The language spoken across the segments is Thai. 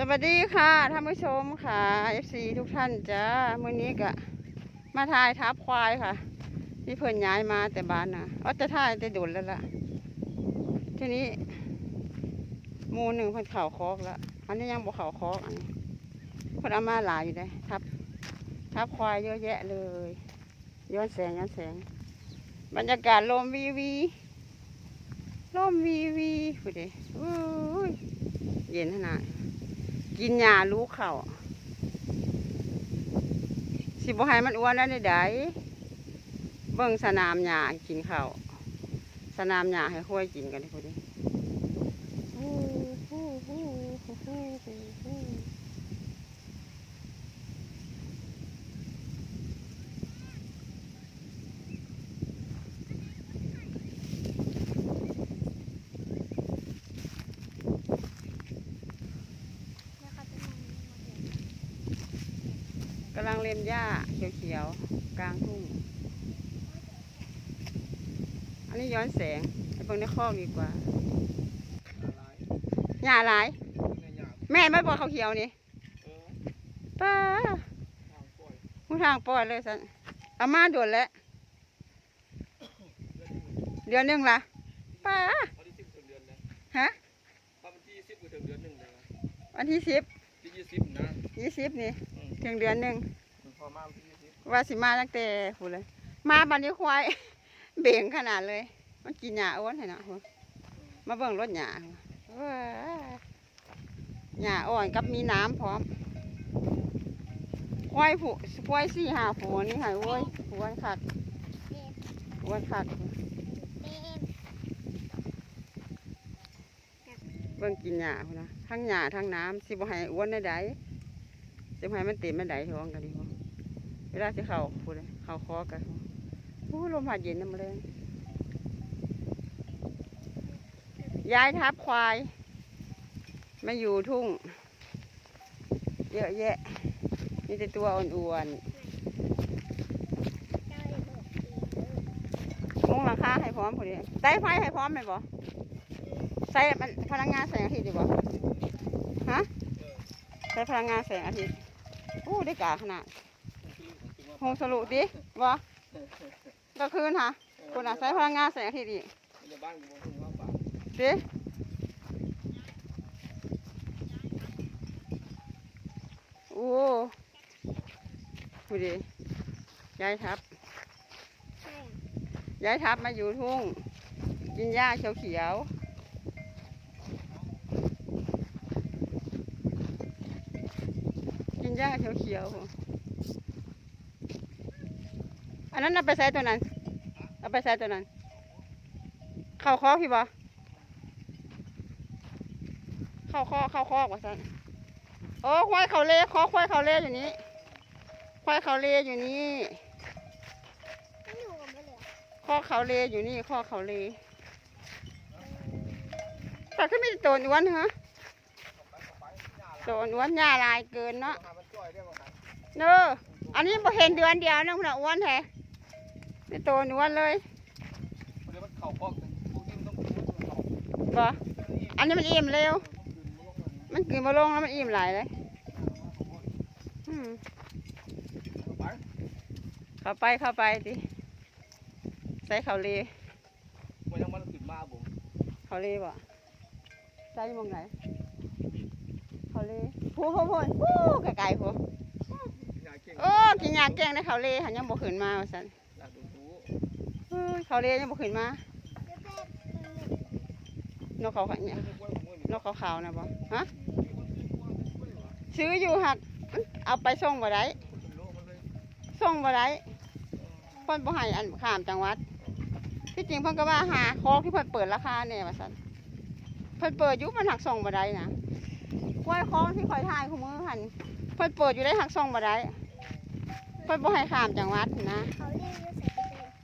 สวัสดีค่ะท่านผู้ชมค่ะ FC ทุกท่านจ้ามื้อนี้ก็มาถ่ายทับควายค่ะ ที่เพิ่นย้ายมาแต่บ้านนะอ๋อจะถ่ายแต่ดุนแล้วล่ะ ทีนี้มูหนึ่งเพิ่นเข่าคอกแล้วอันนี้ยังบ่เข่าคอกอันนี้เพิ่นเอามาหลายอยู่เลยทับ ทับควายเยอะแยะเลย ย้อนแสงย้อนแสง บรรยากาศลมวีวีลมวีวีพูดดิอุ้ยเย็นขนาด กินยาลูกเขาสิบ่ให้มันอ้วนได้ไดเบิ่งสนามหญ้ากินเขาสนามหญ้าให้ห้วยกินกันเลยพูดดิ กำลังเล็มหญ้าเขียวๆ กลางทุ่ง อันนี้ย้อนแสงไปเบิ่งในคอกดีกว่าหญ้าหลาย แม่ไม่บอกเขาวเขียวนี่ป้าหูทางปล่อยเลยสันเอามาด่วนแล้วเดือนหนึงละป้าวันที่สิบถึงเดือนนะฮะวันที่สิบ ถึงเดือนหนึ่งนะวันที่สิบที่ยี่สิบนะยี่สิบนี่อืมถึงเดือนหนึ่งพอมาวันที่ยี่สิบว่าสิมาตั้งแต่หูเลย มาบันนี้ควาย เบ่งขนาดเลย มันกินหญ้าอ้วนเห็นนะมาเบิ่งรถหญ้าว้าหญ้าอ่อนกับมีน้ำพร้อมควายผูควายสี่ห้าผูนี่ค่ะโว้ยอ้วนคักอ้วนคักเบิ่งกินหญ้าพุ่นนะทั้งหญ้าทั้งน้ำสิบ่ให้อ้วนได้ใด สิบ่ให้มันเต็มได้ใดท้องกันดีกว่าเวลาสิเข้าพูดเลยเข้าคอกันโอ้ลมพัดเย็นน้ำมาเลยย้ายทับควายมาอยู่ทุ่ง เยอะแยะมีแต่ตัวอ้วนๆมุงหลังคาให้พร้อมพอดีใส่ไฟให้พร้อมไหมบ่ใส่พลังงานแสงอาทิตย์ดีบ่ฮะใส่พลังงานแสงอาทิตย์ อู้ได้กาขนาดโฮงสรุปดิบ่ก็คืนฮะคุณอะใช้พลังงานแสงอาทิตย์อีกมันจะบ้านกูบอกคุณว่าป่าดิโอ้พูดดิยายทับยายทับมาอยู่ทุ่ง กินหญ้าเขียวเขียวๆกิน หญ้าเขียวเขียวๆ อันนั้นเอาไปใส่ตัวนั้น เอาไปใส่ตัวนั้น เข้าคอกพี่บอเข้าคอกเข้าคอกว่าสันโอ้ควายเขาเล่คอควายเขาเล่อยู่นี้ ควายเขาเล่อยู่นี่คอกเขาเล่อยู่นี่คอกเขาเล่แต่ก็ไม่ได้โตนอ้วนฮะโตนอ้วนหญ้าลายเกินเนาะ หามันจ่อยได้บ้างครับเนออันนี้พอเห็นเดือนเดียวนะคุณน่ะอ้วนแท้ไม่โตนอ้วนเลยเดี๋ยวมันเข่าคอกกันพวกนี้มันต้องพูดเข่าบ่อันนี้มันอิ่มเร็ว มันกินมาลงแล้วมันอิ่มหลายเลยอืมไปเข้าไปเข้าไปดิใส่เขาวเลมันยังมันขึ้นมาผมเขาวเลบ่ใส่หมองไหน เขาวเลพูพูพูพูไกลๆพูยายเก่งโอ้กินยาแกงได้เขาวเลหันยังบ่ขึ้นมาว่าซั่นอยากดูดูเอ้ยเขาวเลยังบ่ขึ้นมานกเขาขเนี่ยนกขาวๆนะบ่ฮะซื้ออยู่หักเอาไปส่งบ่ได้ส่งบ่ได้เพิ่นบ่ให้อันข้ามจังหวัดที่จริงเพิ่นก็ว่าหาคอกที่เพิ่นเปิดราคาเนี่ยว่าซั่นเพิ่นเปิดอยู่มันหักส่งบ่ได้นะ กล้วยคองที่คอยทายคู่มือหันเพิ่นเปิดอยู่ได้หักส่งบ่ได้เพิ่นบ่ให้ข้ามจังหวัดนะ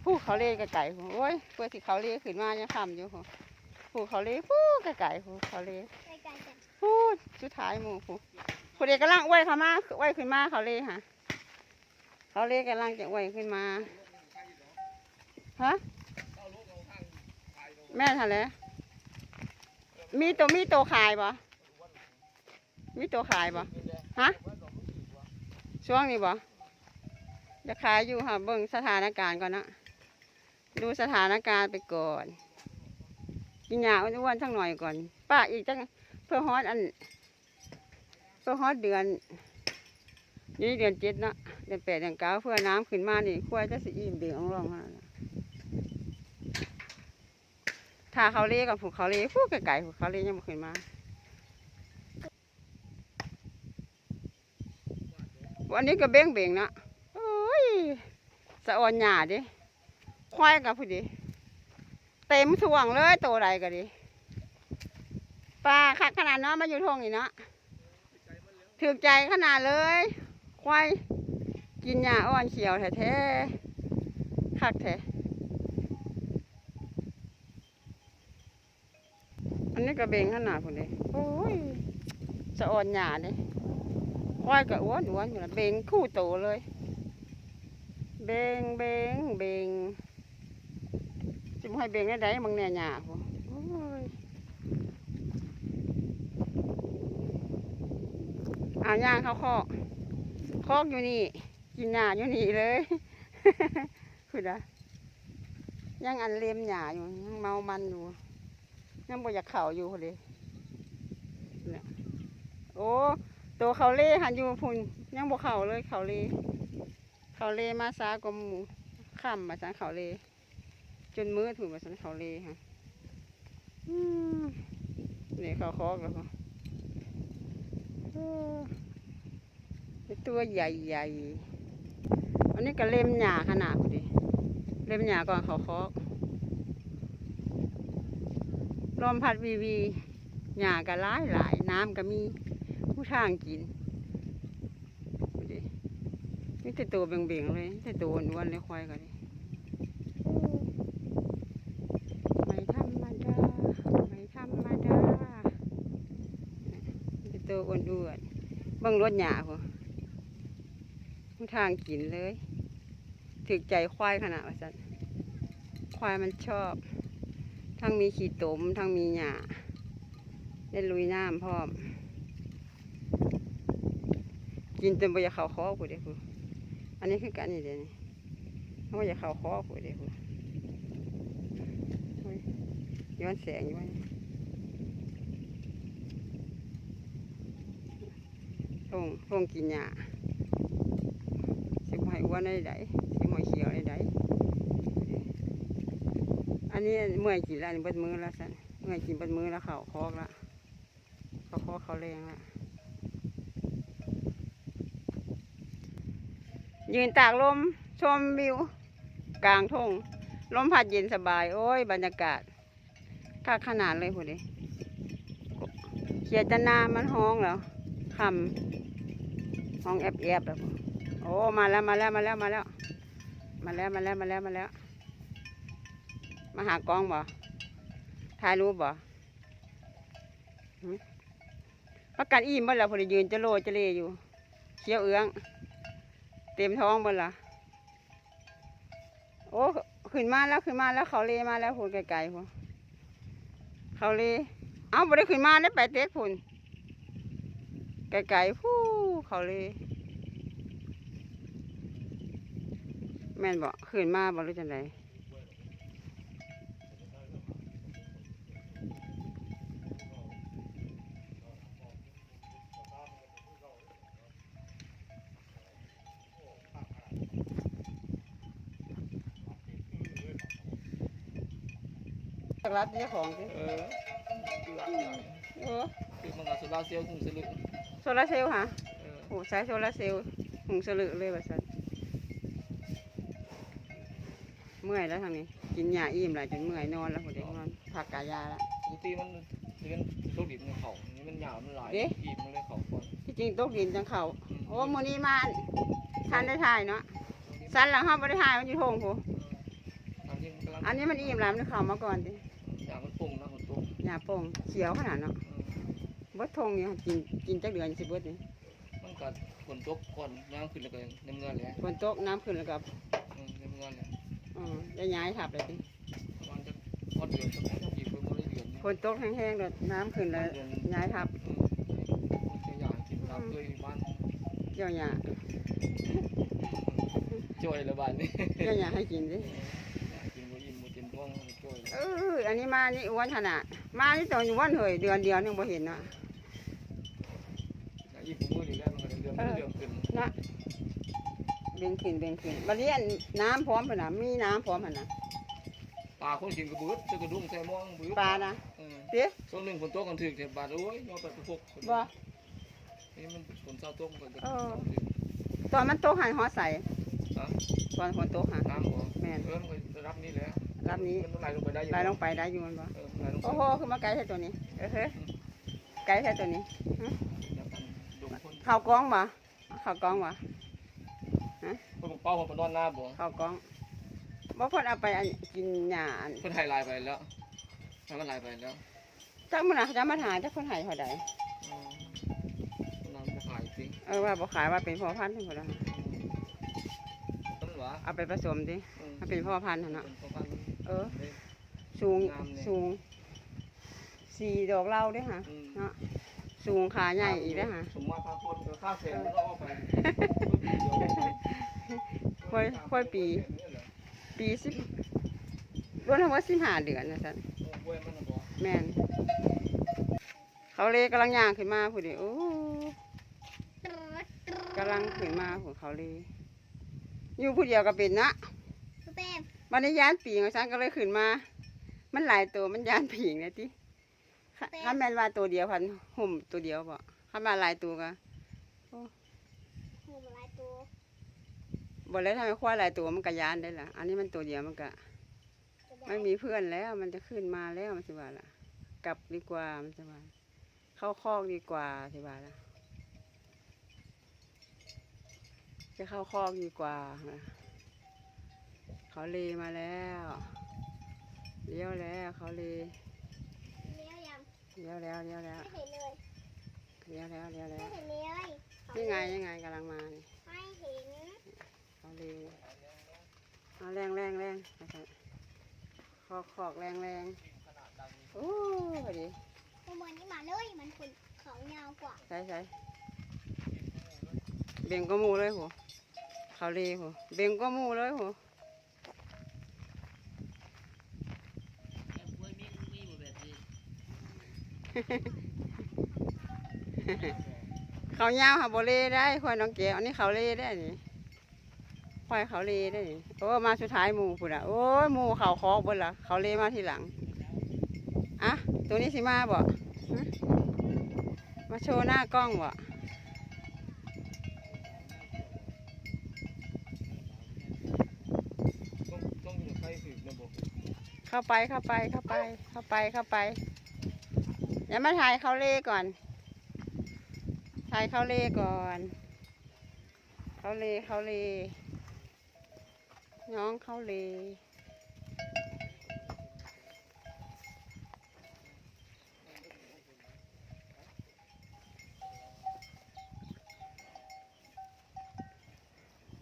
ผู้เขาเล่ไก่ๆพู้นโอ้ยเพื่อสิเขาเล่ขึ้นมายังข้ามอยู่พู้นผู้เขาเล่ผู้ไก่ๆผู้เขาเล่ผู้สุดท้ายหมู่ผู้ผู้เด็กกำลังอ้วยเขามาอ้วยขึ้นมาเขาเล่ค่ะเขาเล่กำลังจะอ้วยขึ้นมาฮะแม่นหั่นแหละมีตัวมีตัวขายบ่ มีตัวขายบ่ฮะช่วงนี้บ่จะขายอยู่ค่ะเบิ่งสถานการณ์ก่อนนะดูสถานการณ์ไปก่อนกินยาอ้วนๆทั้งหน่อยก่อนป้าอีกจังเพื่อฮอดอัน เพื่อฮอดเดือน นี่เดือนเจ็ดนะเดือนแปดเดือนเก้าเพื่อน้ำขึ้นมานี่ควายจะสิอิ่มเบี่งอ่องรองขนาถ้าเขาเลี้ยกับผูกเขาเลี้ยผูกไก่ผูกเขาเลี้ยยังไม่ขึ้นมา วันนี้ก็เบ่งเบ่งนะโอ้ยสะออนหยาดิควายกับผู้ดี เต็มถ่วงเลยโตใดก็ดีปลาคักขนาดเนาะมาอยู่ทงนี่เนาะถึกใจขนาดเลย ควายกินหญ้าอ่อนเขียวแท้ๆคักแท้อันนี้ก็เบ่งขนาดพุ่นเลยโอ้ยสะอ่อนหญ้าเลย ควายก็อ้วนอ้วนอยู่นะเบ่งคู่โตเลย เบ่งเบ่งเบ่งจะมให้เบ่งได้ไดมึงเนี่ยหญ้าพุ่นโอ้ยอ่าย่างเขาคอกคอกอยู่นี่ กินหญ้าอยู่นี่เลยคือนะยังอันเลียมหญ้าอยู่ยังเมามันอยู่ยังบ่อยากเข่าอยู่เลยเนี่ยโอ้ ตัวเขาเล่หันอยู่พุ่นยังบ่เขาเลยเขาเล่เขาเล่มาซากว่าหมูค่ำมาสันเขาเล่จนมืดถูกมาสันเขาเล่ฮะอืมนี่เขาคอกแล้วค่ะตัวใหญ่ๆอันนี้ก็เล็มหญ้าขนาดดีเล็มหญ้าก่อนเขาคาะลมพัดวีวีหญ้าก็หลายหลายน้ำก็มี ผู้ทางกินพอดีนี่แต่ตัวเบ่งๆเลยแต่ตัวอ้วนๆเลยควายก็ดีไม่ธรรมดาไม่ธรรมดาแต่ตัวอ้วนๆบิ่งรถหญ้าพอทางกินเลยถึกใจควายขนาดว่าสันควายมันชอบ ทั้งมีขี้ตมทั้งมีหญ้าได้ลุยน้ำพร้อม กินจนบ่อยากเข่าคอผู้เดียวผู้อันนี้คือกันนี่เดี๋ยวนี้เขาบ่อยากเข่าคอผู้เดียวผู้ย้อนแสงอยู่วะนี่ทงทงกินหญ้าสิบหอยอ้วนได้ไดสิบหอยเขียวได้ไดอันนี้เมื่อยกินแล้วอันนี้เบิดมือแล้วสันเมื่อยกินเบิดมือแล้วเข่าคอกละเขาคอกเขาแรงละ ยืนตากลมชมวิว กลางทุ่งลมพัดเย็นสบาย โอ้ย บรรยากาศค่าขนาดเลยคุณดิเขียจะนามันห้องเหรอคำห้องแอบแอบแล้โอ้ มาแล้วมาแล้วมาแล้วมาแล้ว มาแล้วมาแล้วมาแล้วมาแล้ว มาหากล้องบ่ถ่ายรูปบ่พักการอิ่มเมื่อเราพอดียืนจะโลจะเลอยู่เขี้ยวเอื้อง เต็มท้องบ่ล่ะโอ้ขึ้นมาแล้วขึ้นมาแล้วเขาเลมาแล้วพุ่นไกลๆพุ่นเขาเลเอาบ่ได้ขึ้นมาได้ไปเต็กพุ่นไกลๆผู้เขาเลแม่นบอกขึ้นมาบอกรู้จังได รับเจ้าของสิเออเออคือมันกับโซลาร์เซลล์ cùng สลึงโซลาร์เซลล์ค่ะเออโอ้ใช้โซลาร์เซลล์หุงสลึเลยว่าสันเมื่อยแล้วทางนี้ กินยาอิ่มหลายจนเมื่อยนอนแล้วพอดีนอนพักกายาแล้ว ปกติมันเรียนโรคดิบในเขาอันนี้มันยาวมันหลายเอ๊ะ อีบมันเลยเขาก่อนที่จริงตกดินจังเขาโอ้มื้อนี้มาทันได้ถ่ายเนาะสันหลังห้าบ่ได้ถ่ายมันอยู่ทงพูทางที่มันกำลังอันนี้มันอิ่มแล้วมันเข้ามาก่อนดิ ยางมันปุ่งนะ ฝนตกยาโป่งเขียวขนาดเนาะเออเบิดทงนี่กินกินจักเดือนสิเบิดนี่มันกัดฝนตกก่อนย่างขึ้นแล้วก็น้ำเงินเลยฝนตกน้ำขึ้นแล้วก็เออน้ำเงินเลยอ๋อได้ย้ายทับเลยดิประมาณจะพอเดือนจะต้องหยิบไปหมดเลยเดือนฝนตกแห้งๆแล้วน้ำขึ้นแล้วย้ายทับเออมันจะยาวเกี่ยวหญ้าจ่อยละบาดนี้เกี่ยวหญ้าให้กินดิกินบ่อิ่มบ่เต็มท้องจ่อยเอออันนี้มานี่อ้วนขนาด มานี่ตัวอยู่วันเหยเดือนเดียวนึงบ่เห็นเนาะอิ่มมื้อนี้แล้วมันก็เดือดเดือดขึ้นนะเบ่งขึ้นเบ่งขึ้นบัดนี้อันน้ำพร้อมพุ่นน่ะมีน้ำพร้อมหั่นน่ะปลาคนกินกระบือซื้อกระดุมใส่หม้องบือปลานะเออเด้ช่วงหนึงฝนตกกันถึกเทบาทโอ้ยยอดไปพกบ่นี่มันฝนเช้าตกมันก็เออตอนมันตกหันฮอดใส่ฮะตอนฝนตกหันน้ำบ่แม่นเออมันก็รับนี่แหละ รับนี้มันไหลลงไปได้อยู่ไหลลงไปได้อยู่มันบ่เออไหลลงไปโอ้โหคือมาไกลแท้ตัวนี้เออเฮ้ยไกลแท้ตัวนี้แล้วกันดุคนเข้ากล้องบ่เข้ากล้องบ่คนเป้าคนนอนหน้าบ่เข้ากล้องบ่เพิ่นเอาไปอันกินหญ้าอันเพิ่นไทยลายไปแล้วให้มันลายไปแล้วจักมื้อน่ะจะมาหาจักเพิ่นให้เท่าใดอืมน้ำบ่ขายสิเออว่าบ่ขายว่าเป็นพ่อพันธุ์เพิ่นพุ่นล่ะต้นหวะเอาไปผสมดิถ้าเป็นพ่อพันธุ์หั่นน่ะ เป็นพ่อพันธุ์เออ สูงงามเนี่ยสูงสี่ดอกเหล้าเด้วยค่ะอืมเนาะสูงขาใหญ่อีกเด้วยค่ะสมมาพาคนก็ค่าแสนมันก็เอาไปค่อยค่อยปี ปีสิบรวมทั้งหมดสิบห้าเดือนนะสันกล้วยมันน่ะบ่แม่นเขาเลยกำลังย่างขึ้นมาผู้เดียวโอ้กำลังขึ้นมาผู้เขาเลยอยู่ผู้เดียวก็เป็นนะแป๊ บวันนี้ยานปีของฉันก็เลยขึ้นมา มันหลายตัวมันยานผีไงที่ถ้าแม่นว่าตัวเดียวพันห่มตัวเดียวบ่ถ้ามาหลายตัวก็หูมาลายตัวบ่แล้วทำไมควายหลายตัวมันก็ยานได้ล่ะ อันนี้มันตัวเดียวมันก็ไม่มีเพื่อนแล้วมันจะขึ้นมาแล้วมันสิว่าล่ะ กลับดีกว่ามันสิว่าเข้าคอกดีกว่าสิว่าล่ะจะเข้าคอกดีกว่านะ เขาเลมาแล้วเลี้ยวแล้วเขาเลเลี้ยวยังเลี้ยวแล้วเลี้ยวแล้วไม่เห็นเลยเลี้ยวแล้วเลี้ยวแล้ไม่วเห็นเลยนี่ไงนี่ไงกำลังมานี่ไม่เห็นเขาเลเอาแรงแรงแรงคอกคอกแรงแรงโอ้พอดีตัวเหมือนนี่มาเลยมันขนเขายาวกว่าใช่ใช่เบ่งก็หมูเลยหัวเขาเลหัวเบ่งก็หมูเลยหัว เขายาวค่ะโบเล่ได้ควายน้องแก้วอันนี้เขาเล่ได้นี่ควายเขาเล่ได้นี่โอ้มาสุดท้ายหมูพุ่นอะโอ้ยหมูเขาคอกเบนละเขาเล่มาทีหลังอะตัวนี้สิมาบ่ฮะมาโชว์หน้ากล้องบ่ต้องต้องอยู่ใครถึกนะบ่เข้าไปเข้าไปเข้าไปเข้าไปเข้าไป เดี๋ยวมาถ่ายเขาเล่ก่อน ถ่ายเขาเล่ก่อน เขาเล่เขาเล่น้องเขาเล่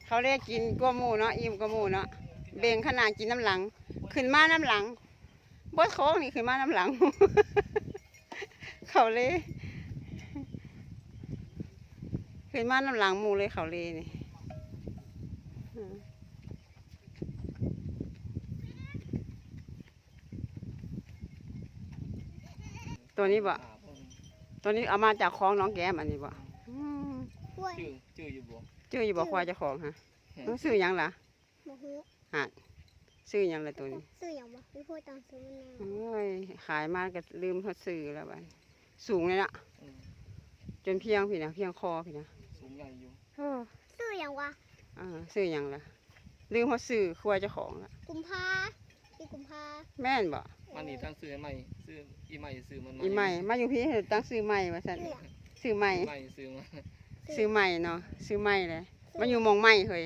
เขาเล่กินกัวหมูเนาะอิ่มกัวหมูเนาะเบ่งขนาดกินน้ำหลัง ขึ้นมาน้ำหลังบดโค้งนี่ขึ้นมาน้ำหลัง เขาเลยขึ้นมาน้ำหลังหมูเลยเขาเลยนี่อืมตัวนี้บ่ตัวนี้เอามาจากคลองน้องแก้มอันนี้บ่อืมกล้วยชื่อชื่ออยู่บ่ชื่ออยู่บ่ควายเจ้าของฮะต้องซื้อหยังล่ะโมโหซื้อหยังล่ะตัวนี้ซื้ออย่างวะพี่พูดตอนซื้อมันโอ้ยขายมาก็ลืมเขาซื้อแล้วบัด สูงเลยนะอืมจนเพียงพี่นะเพียงคอพี่นะสูงใหญ่อยู่ เออซื้ออย่างวะอ่าซื้อหยังล่ะลืมเขาซื้อครัวเจ้าของละกุมภาพี่กุมภาแม่นบ่มันนี่ตั้งซื้อให้ใหม่ซื้ออีใหม่ซื้อมันอีใหม่มาอยู่พี่ตั้งซื้อใหม่ว่าซั่นซื้ออย่างซื้อใหม่ใหม่ซื้อมาซื้อใหม่เนาะซื้อใหม่เลยมาอยู่หมองใหม่เฮ้ย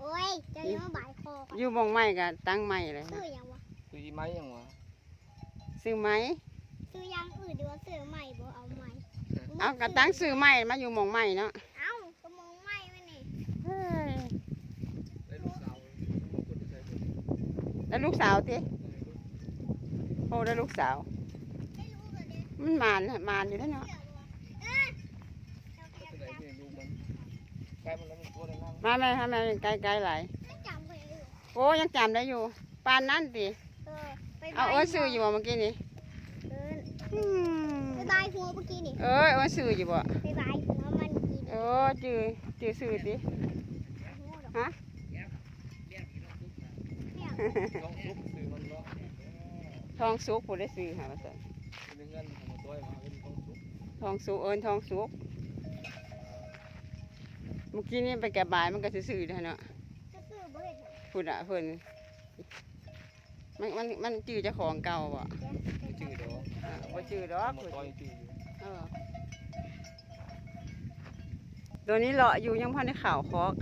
โอ้ยจะเลี้ยงบ่ายคอก่อนอยู่หมองใหม่ก็ตั้งใหม่เลยซื้ออย่างวะคืออีไม้ยังวะซื้อไหม ซื้ออย่างอื่นดีกว่าซื้อใหม่บ่เอาใหม่เอาก็ตั้งซื้อใหม่มาอยู่หมองใหม่เนาะเอ้าก็มองใหม่มานี่เฮ้ยได้ลูกสาวคนที่ใส่คนแล้วลูกสาวติโอ้ได้ลูกสาว ไม่รู้เลยเด้มันมานมานอยู่แล้วเนาะเชื่อบ่วะเอ้ยเจ้าขยับที่ไหนจับที่ลูกมันเล้ๆมันแล้วมันตัวได้ล่างมาแม่ทำไมไกลไกลๆหลายไม่จำไปเลยโอ้ยังจำได้อยู่ปานนั่นสิเออไปเอาโอ้ยซื้ออยู่บ่เมื่อกี้นี่เอออืม ไปบายหัวเมื่อกี้นี่เอ้ยโอ้ยซื้ออยู่บ่ไปบายหัวมันกินโอ้จื้อจื้อซื้อติฮะต้องซุกซื้อมันเนาะทองสุกผู้ได้ซื้อหาว่าซั่นเป็นเงินของตัวมาเป็นต้องซุกทองสุกเอิ้นทองสุกเมื่อกี้นี่ไปแกะบายมันก็ซื้อๆเด้อเนาะจะซื้อบ่เห็นพุ่นอะเพิ่นมันมันมันจื้อเจ้าของเก่าบ่ไม่จืด เด้ออ่าบ่จื้อดอกหมดเพิ่นตัวจืดอยู่เออตัวนี้เลาะอยู่ยังพันในข่าวคอก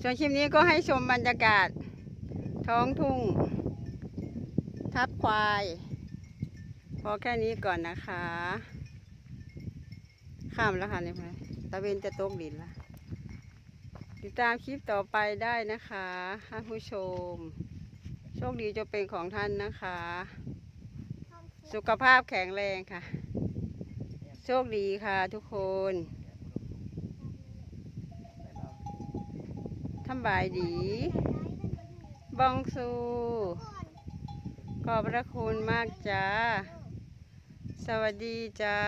ส่วนคลิปนี้ก็ให้ชมบรรยากาศ ท้องทุ่ง ทับควาย พอแค่นี้ก่อนนะคะ ข้ามแล้วค่ะนี่พี่ตะเวนจะตกดินละติดตามคลิปต่อไปได้นะคะท่านผู้ชม โชคดีจะเป็นของท่านนะคะ สุขภาพแข็งแรงค่ะ โชคดีค่ะทุกคนทำบายดี บองสูขอบพระคุณมากจ้า สวัสดีจ้า